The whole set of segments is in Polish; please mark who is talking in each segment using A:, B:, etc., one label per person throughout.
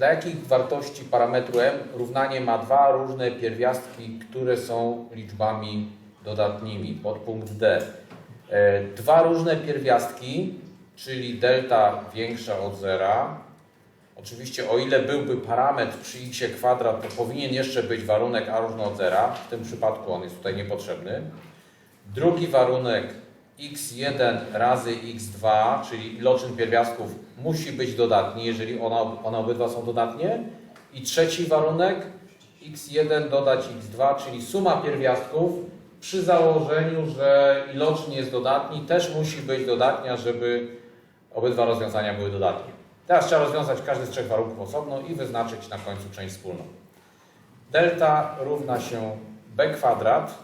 A: Dla jakich wartości parametru m równanie ma dwa różne pierwiastki, które są liczbami dodatnimi? Podpunkt D. E, Dwa różne pierwiastki, czyli delta większa od zera. Oczywiście o ile byłby parametr przy x kwadrat, to powinien jeszcze być warunek a równo od zera. W tym przypadku on jest tutaj niepotrzebny. Drugi warunek x1 razy x2, czyli iloczyn pierwiastków musi być dodatni, jeżeli ona, one obydwa są dodatnie. I trzeci warunek x1 dodać x2, czyli suma pierwiastków przy założeniu, że iloczyn jest dodatni, też musi być dodatnia, żeby obydwa rozwiązania były dodatnie. Teraz trzeba rozwiązać każdy z trzech warunków osobno i wyznaczyć na końcu część wspólną. Delta równa się b kwadrat,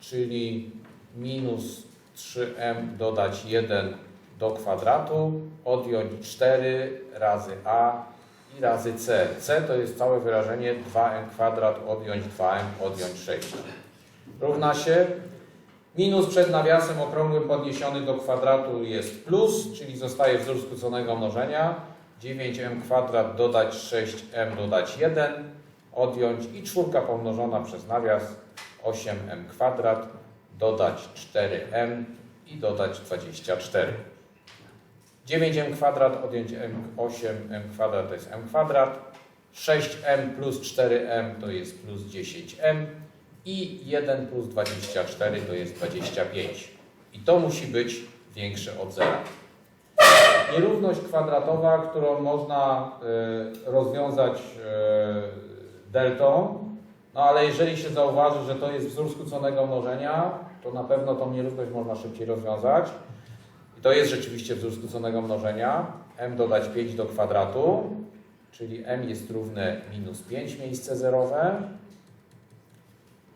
A: czyli minus 3m dodać 1 do kwadratu, odjąć 4 razy a i razy c. c to jest całe wyrażenie 2m kwadrat odjąć 2m odjąć 6. Równa się minus przed nawiasem okrągłym podniesiony do kwadratu jest plus, czyli zostaje wzór skróconego mnożenia. 9m kwadrat dodać 6m dodać 1 odjąć i czwórka pomnożona przez nawias 8m kwadrat dodać 4m i dodać 24. 9m kwadrat odjąć m, 8m kwadrat to jest m kwadrat. 6m plus 4m to jest plus 10m i 1 plus 24 to jest 25. I to musi być większe od zera. Nierówność kwadratowa, którą można y, rozwiązać y, deltą, no ale jeżeli się zauważy, że to jest wzór skróconego mnożenia, to na pewno tą nierówność można szybciej rozwiązać. I to jest rzeczywiście wzór skróconego mnożenia. m dodać 5 do kwadratu, czyli m jest równe minus 5 miejsce zerowe.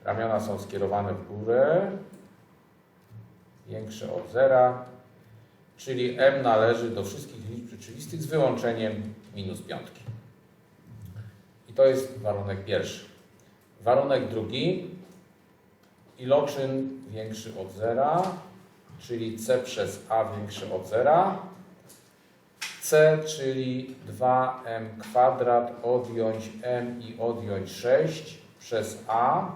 A: Ramiona są skierowane w górę, większe od zera, czyli m należy do wszystkich liczb rzeczywistych z wyłączeniem minus piątki. I to jest warunek pierwszy. Warunek drugi, iloczyn większy od zera, czyli c przez a większy od zera, c, czyli 2m kwadrat odjąć m i odjąć 6 przez a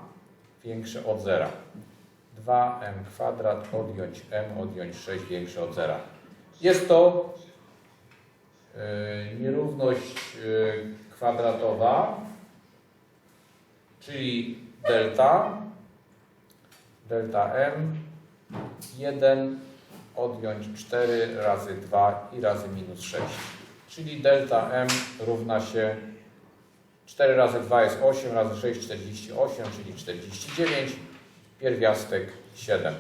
A: większe od zera. 2m kwadrat odjąć m odjąć 6 większe od zera. Jest to yy, nierówność yy, kwadratowa, czyli delta, delta m, 1 odjąć 4 razy 2 i razy minus 6. Czyli delta m równa się 4 razy 2 jest 8, razy 6 48, czyli 49, pierwiastek 7.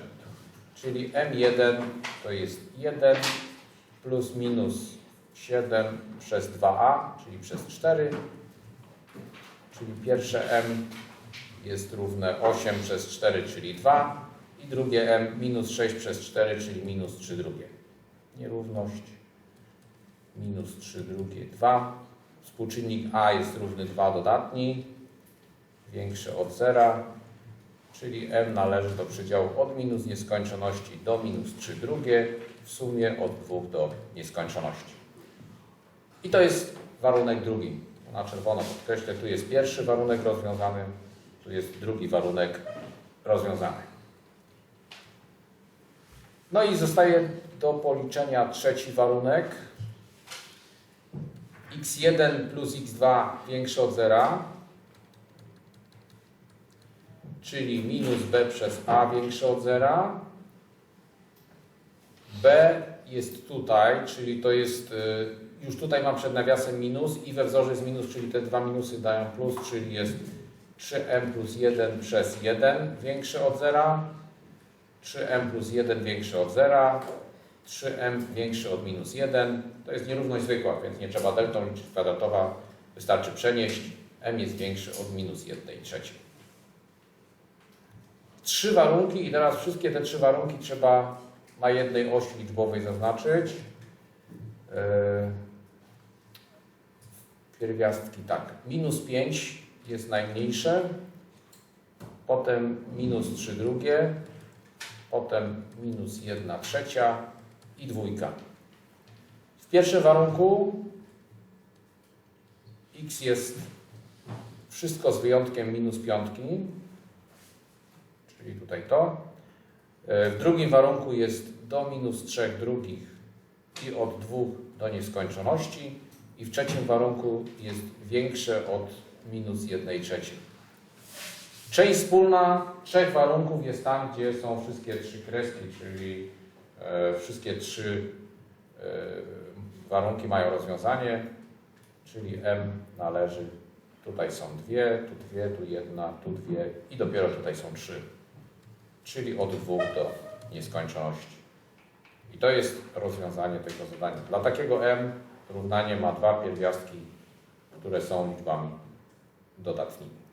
A: Czyli m1 to jest 1 plus minus 7 przez 2a, czyli przez 4, czyli pierwsze m jest równe 8 przez 4, czyli 2 i drugie m minus 6 przez 4, czyli minus 3 drugie. Nierówność minus 3 drugie 2. Współczynnik a jest równy 2 dodatni, większy od zera, czyli m należy do przedziału od minus nieskończoności do minus 3 drugie, w sumie od 2 do nieskończoności. I to jest warunek drugi. Na czerwono podkreślę, tu jest pierwszy warunek rozwiązany, tu jest drugi warunek rozwiązany. No i zostaje do policzenia trzeci warunek. x1 plus x2 większe od zera, czyli minus b przez a większe od zera. b jest tutaj, czyli to jest, y, już tutaj mam przed nawiasem minus i we wzorze jest minus, czyli te dwa minusy dają plus, czyli jest 3m plus 1 przez 1 większe od zera, 3m plus 1 większe od zera, 3m większy od minus 1. To jest nierówność zwykła, więc nie trzeba deltą liczyć kwadratowa, wystarczy przenieść. m jest większy od minus 1 trzeciej. Trzy warunki i teraz wszystkie te trzy warunki trzeba na jednej osi liczbowej zaznaczyć. Yy, Pierwiastki tak. Minus 5 jest najmniejsze, potem minus 3 drugie, potem minus 1 trzecia i dwójka. W pierwszym warunku x jest wszystko z wyjątkiem minus piątki, czyli tutaj to. E, W drugim warunku jest do minus 3 drugich i od 2 do nieskończoności i w trzecim warunku jest większe od minus 1 trzeciej. Część wspólna trzech warunków jest tam, gdzie są wszystkie trzy kreski, czyli e, wszystkie trzy e, warunki mają rozwiązanie, czyli m należy, tutaj są dwie, tu dwie, tu jedna, tu dwie i dopiero tutaj są trzy, czyli od dwóch do nieskończoności. I to jest rozwiązanie tego zadania. Dla takiego m równanie ma dwa pierwiastki, które są liczbami dodatnimi.